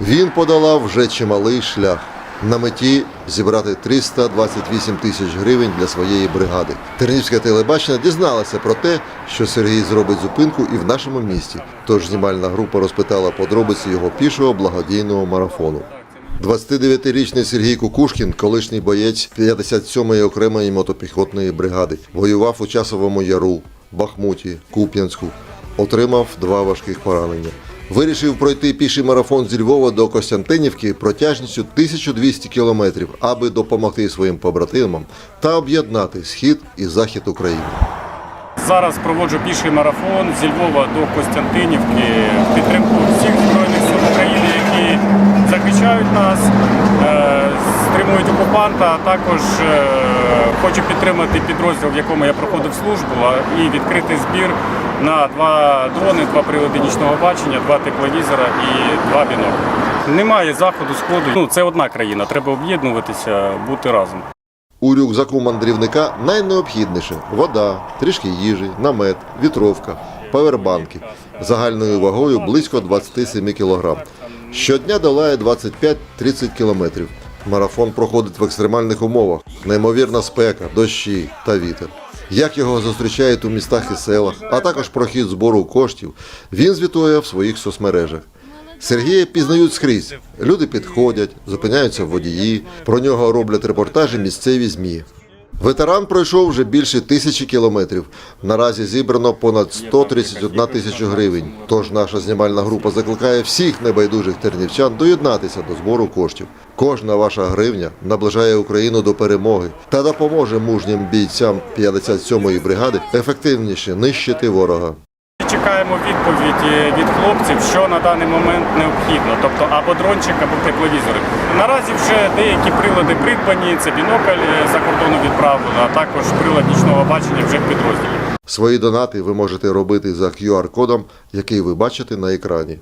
Він подолав вже чималий шлях. На меті зібрати 328 тисяч гривень для своєї бригади. Тернівське телебачення дізналося про те, що Сергій зробить зупинку і в нашому місті. Тож знімальна група розпитала подробиці його пішого благодійного марафону. 29-річний Сергій Кукушкін, колишній боєць 57-ї окремої мотопіхотної бригади, воював у Часовому Яру, Бахмуті, Куп'янську, отримав два важких поранення. Вирішив пройти піший марафон зі Львова до Костянтинівки протяжністю 1200 кілометрів, аби допомогти своїм побратимам та об'єднати схід і захід України. Зараз проводжу піший марафон зі Львова до Костянтинівки в підтримку всіх збройних сил України, які захищають нас, е, стримують окупанта. а Також е, хочу підтримати підрозділ, в якому я проходив службу, і відкрити збір на два дрони, два прилади нічного бачення, два тепловізора і два біноклі. Немає заходу, сходу. Ну це одна країна. Треба об'єднуватися, бути разом. У рюкзаку мандрівника найнеобхідніше вода, трішки їжі, намет, вітровка, павербанки загальною вагою близько 27 кг. Щодня долає 25-30 кілометрів. Марафон проходить в екстремальних умовах, неймовірна спека, дощі та вітер. Як його зустрічають у містах і селах, а також про хід збору коштів, він звітує в своїх соцмережах. Сергія пізнають скрізь. Люди підходять, зупиняються водії, про нього роблять репортажі місцеві ЗМІ. Ветеран пройшов вже більше тисячі кілометрів. Наразі зібрано понад 131 тисячу гривень. Тож наша знімальна група закликає всіх небайдужих тернівчан доєднатися до збору коштів. Кожна ваша гривня наближає Україну до перемоги та допоможе мужнім бійцям 57-ї бригади ефективніше нищити ворога. Чекаємо відповідь від хлопців, що на даний момент необхідно, тобто або дрончик, або тепловізори. Наразі вже деякі прилади придбані, це бінокль е, за кордону відправлено, а також прилад нічного бачення вже в підрозділі. Свої донати ви можете робити за QR-кодом, який ви бачите на екрані.